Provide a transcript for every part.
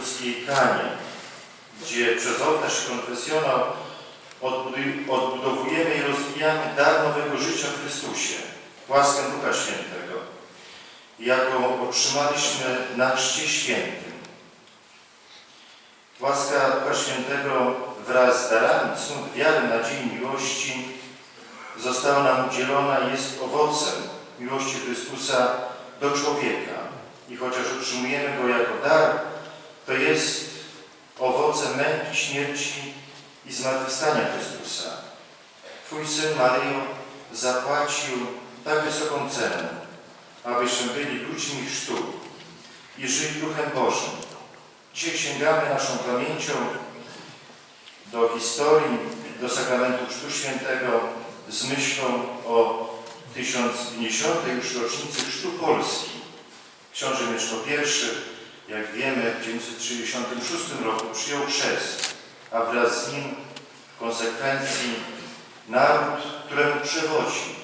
Jasnogórskiej Kanie, gdzie przez ołtarz i konfesjonał odbudu- odbudowujemy i rozwijamy dar nowego życia w Chrystusie, łaskę Ducha Świętego, jaką otrzymaliśmy na Chrzcie Świętym. Łaska Ducha Świętego wraz z darami cnót wiary, nadziei, miłości została nam udzielona i jest owocem miłości Chrystusa do człowieka. I chociaż otrzymujemy go jako dar, to jest owocem męki, śmierci i zmartwychwstania Chrystusa. Twój Syn Maryjo zapłacił tak wysoką cenę, abyśmy byli ludźmi chrztu i żyli Duchem Bożym. Dzisiaj sięgamy naszą pamięcią do historii, do sakramentu Chrztu Świętego z myślą o 1050. już rocznicy Chrztu Polski. Książę Mieszko I, jak wiemy, w 966 roku przyjął chrzest, a wraz z nim w konsekwencji naród, któremu przewodzi.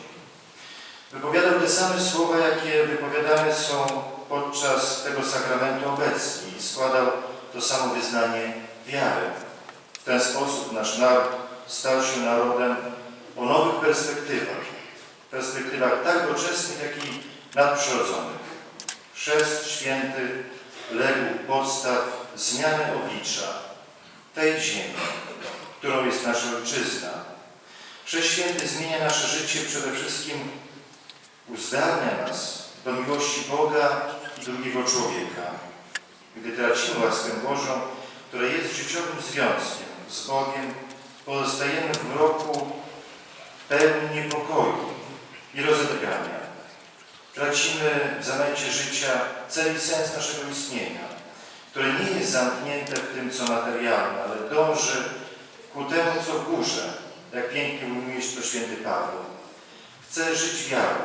Wypowiadał te same słowa, jakie wypowiadane są podczas tego sakramentu obecnie i składał to samo wyznanie wiary. W ten sposób nasz naród stał się narodem o nowych perspektywach. Perspektywach tak doczesnych, jak i nadprzyrodzonych. Chrzest święty legł podstaw zmiany oblicza tej ziemi, którą jest nasza ojczyzna. Chrzest święty zmienia nasze życie przede wszystkim uzdalnia nas do miłości Boga i drugiego człowieka. Gdy tracimy łaskę Bożą, która jest życiowym związkiem z Bogiem, pozostajemy w mroku pełni niepokoju i rozedrgania. Tracimy w zamęcie życia cel i sens naszego istnienia, które nie jest zamknięte w tym, co materialne, ale dąży ku temu, co w górze, jak pięknie ujmuje to święty Paweł. Chce żyć wiarą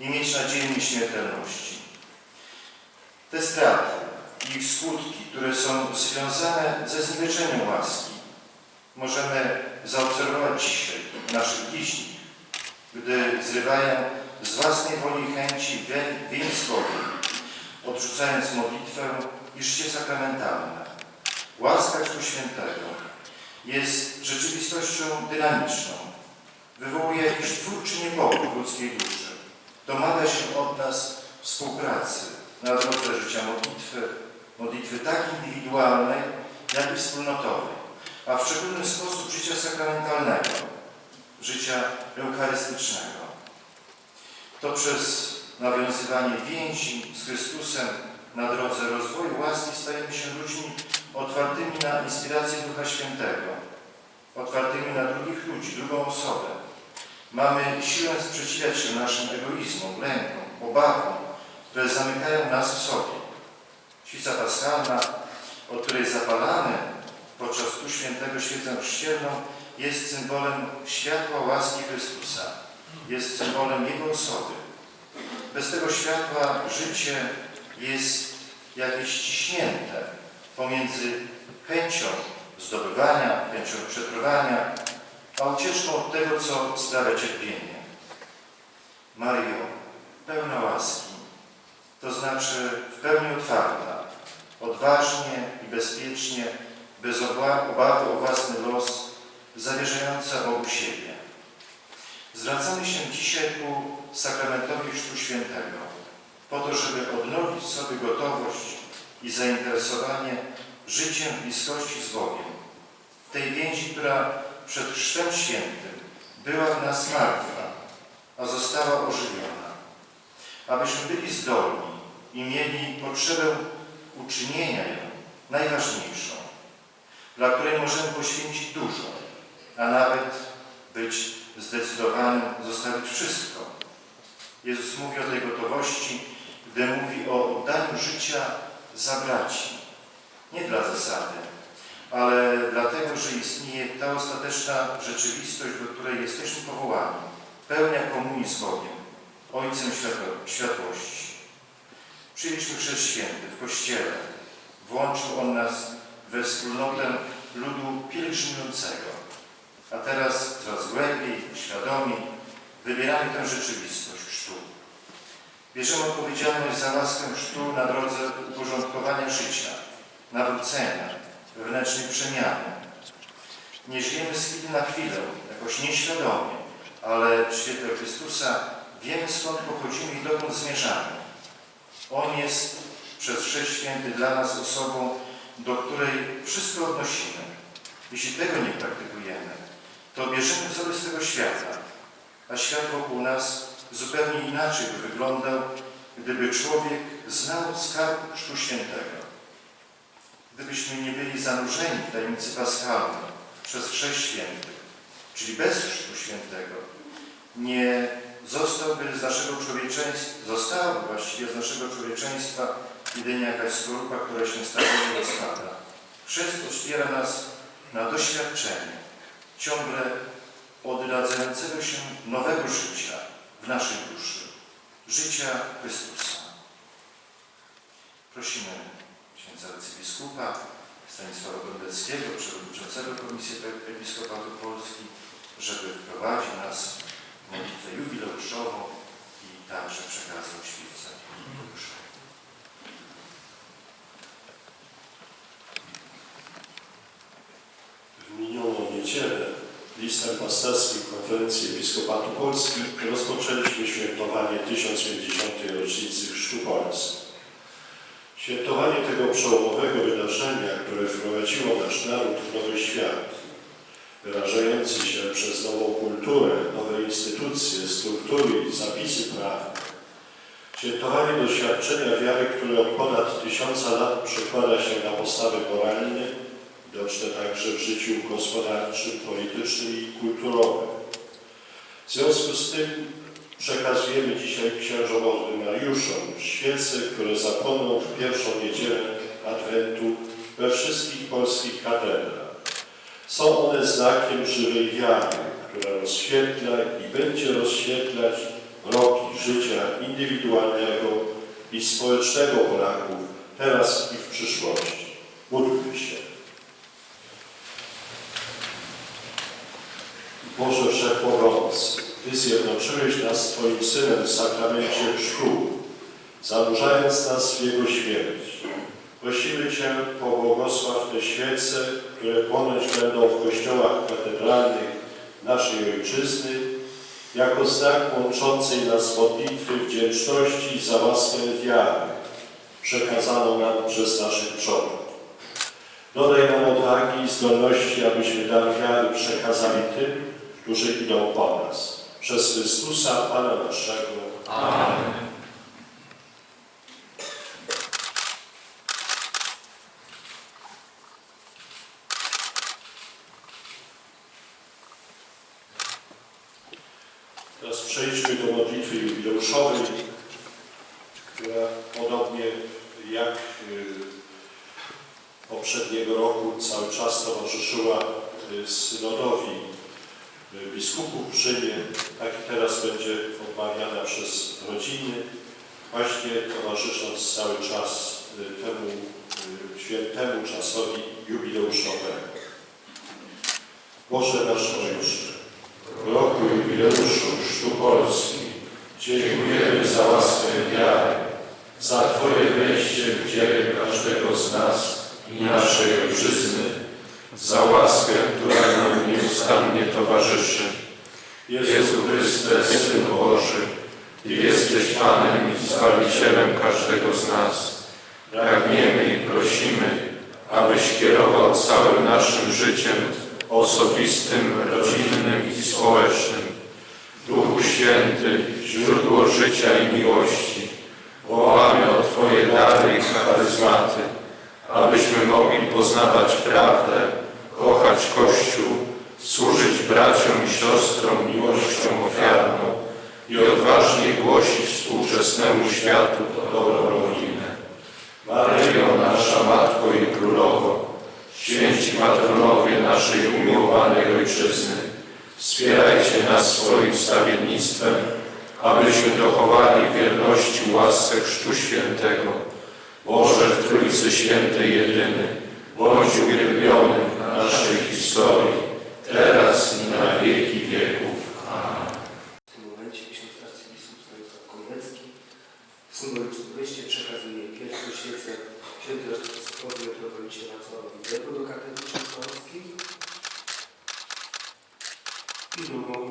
i mieć nadzieję nieśmiertelności. Te straty i ich skutki, które są związane ze zniweczeniem łaski, możemy zaobserwować dzisiaj w naszych bliźnich, gdy zrywają z własnej woli chęci wię- więź Bogiem, odrzucając modlitwę i życie sakramentalne. Łaska Chrztu Świętego jest rzeczywistością dynamiczną. Wywołuje jakiś twórczy niepokój ludzkiej duszy. Domaga się od nas współpracy na drodze życia modlitwy, modlitwy tak indywidualnej, jak i wspólnotowej, a w szczególny sposób życia sakramentalnego, życia eucharystycznego. To przez nawiązywanie więzi z Chrystusem na drodze rozwoju łaski stajemy się ludźmi otwartymi na inspirację Ducha Świętego, otwartymi na drugich ludzi, drugą osobę. Mamy siłę sprzeciwiać się naszym egoizmom, lękom, obawom, które zamykają nas w sobie. Świeca paschalna, od której zapalamy podczas tu świętego świecę chrzcielną, jest symbolem światła łaski Chrystusa. Jest symbolem Jego osoby. Bez tego światła życie jest jakieś ściśnięte pomiędzy chęcią zdobywania, chęcią przetrwania, a ucieczką od tego, co sprawia cierpienie. Mario, pełna łaski, to znaczy w pełni otwarta, odważnie i bezpiecznie, bez oba- obawy o własny los, zawierzająca Bogu siebie. Zwracamy się dzisiaj ku sakramentowi Chrztu Świętego, po to, żeby odnowić sobie gotowość i zainteresowanie życiem bliskości z Bogiem, w tej więzi, która przed Chrztem Świętym była w nas martwa, a została ożywiona. Abyśmy byli zdolni i mieli potrzebę uczynienia ją najważniejszą, dla której możemy poświęcić dużo, a nawet być zdecydowanym zostawić wszystko. Jezus mówi o tej gotowości, gdy mówi o oddaniu życia za braci. Nie dla zasady, ale dlatego, że istnieje ta ostateczna rzeczywistość, do której jesteśmy powołani. Pełnia komunii z Bogiem, Ojcem światło- światłości. Przyjęliśmy chrzest święty w Kościele. Włączył On nas we wspólnotę ludu pielgrzymującego. A teraz coraz głębiej, świadomiej wybieramy tę rzeczywistość chrztu. Bierzemy odpowiedzialność za łaskę chrztu na drodze uporządkowania życia, nawrócenia, wewnętrznej przemiany. Nie żyjemy z chwili na chwilę, jakoś nieświadomie, ale w świetle Chrystusa wiemy skąd pochodzimy i dokąd zmierzamy. On jest przez Chrzest Święty dla nas osobą, do której wszystko odnosimy. Jeśli tego nie praktykujemy, to bierzemy wzory z tego świata, a świat wokół nas zupełnie inaczej by wyglądał, gdyby człowiek znał skarb Chrztu Świętego. Gdybyśmy nie byli zanurzeni w tajemnicy paschalnej przez Chrzest Święty, czyli bez Chrztu Świętego, nie zostałby z naszego człowieczeństwa, zostałaby właściwie z naszego człowieczeństwa jedynie jakaś skorupa, która się stabilnie rozpada. Chrzest otwiera nas na doświadczenie ciągle odradzającego się nowego życia w naszej duszy, życia Chrystusa. Prosimy księdza arcybiskupa Stanisława Gondeckiego, przewodniczącego Komisji Episkopatu Polski, żeby wprowadził nas w modlitwę jubileuszową i także przekazał świecę jubileuszową. W minioną niedzielę listem pasterskim Konferencji Episkopatu Polski rozpoczęliśmy świętowanie 1050. rocznicy Chrztu Polski. Świętowanie tego przełomowego wydarzenia, które wprowadziło nasz naród w nowy świat, wyrażający się przez nową kulturę, nowe instytucje, struktury i zapisy prawne. Świętowanie doświadczenia wiary, które od ponad tysiąca lat przekłada się na postawy moralne, widoczne także w życiu gospodarczym, politycznym i kulturowym. W związku z tym przekazujemy dzisiaj księżom ordynariuszom świece, które zapłoną w pierwszą niedzielę Adwentu we wszystkich polskich katedrach. Są one znakiem żywej wiary, która rozświetla i będzie rozświetlać roki życia indywidualnego i społecznego Polaków teraz i w przyszłości. Módlmy się. Boże Wszechmogący, Ty zjednoczyłeś nas Twoim Synem w sakramencie chrztu, zanurzając nas w Jego śmierć. Prosimy Cię, pobłogosław te świece, które płonąć będą w kościołach katedralnych naszej Ojczyzny, jako znak łączącej nas modlitwy wdzięczności za łaskę wiary, przekazaną nam przez naszych przodków. Dodaj nam odwagi i zdolności, abyśmy dar wiary przekazali tym, którzy idą po nas. Przez Chrystusa, Pana naszego. Amen. Teraz przejdźmy do modlitwy jubileuszowej, która podobnie jak y, poprzedniego roku cały czas towarzyszyła y, synodowi biskupów w Rzymie, tak i teraz będzie odmawiana przez rodziny, właśnie towarzysząc cały czas y, temu y, świętemu czasowi jubileuszowemu. Boże nasz Ojcze, w roku jubileuszu Chrztu Polski dziękujemy za łaskę wiary, za Twoje wejście w dzieło każdego z nas i naszej Ojczyzny, za łaskę, która nam nieustannie towarzyszy. Jezu Chryste, Syn Boży, Ty jesteś Panem i Zbawicielem każdego z nas. Pragniemy i prosimy, abyś kierował całym naszym życiem osobistym, rodzinnym i społecznym. Duchu Święty, źródło życia i miłości, wołamy o Twoje dary i charyzmaty, abyśmy mogli poznawać prawdę, kochać Kościół, służyć braciom i siostrom miłością ofiarną i odważnie głosić współczesnemu światu dobrą nowinę. Maryjo, nasza Matko i Królowo, święci patronowie naszej umiłowanej Ojczyzny, wspierajcie nas swoim stawiennictwem, abyśmy dochowali wierności łasce Chrztu Świętego. Boże w Trójcy Świętej jedyny, bądź uwielbiony w naszej historii, teraz i na wieki wieków. Amen. W tym momencie ksiądz arcybiskup Stanisław Konwecki w symbolicznym geście przekazuje pierwszą świecę księdzu arcybiskupowi metropolicie Wacławowi Debru do katedry częstochowskiej i drugą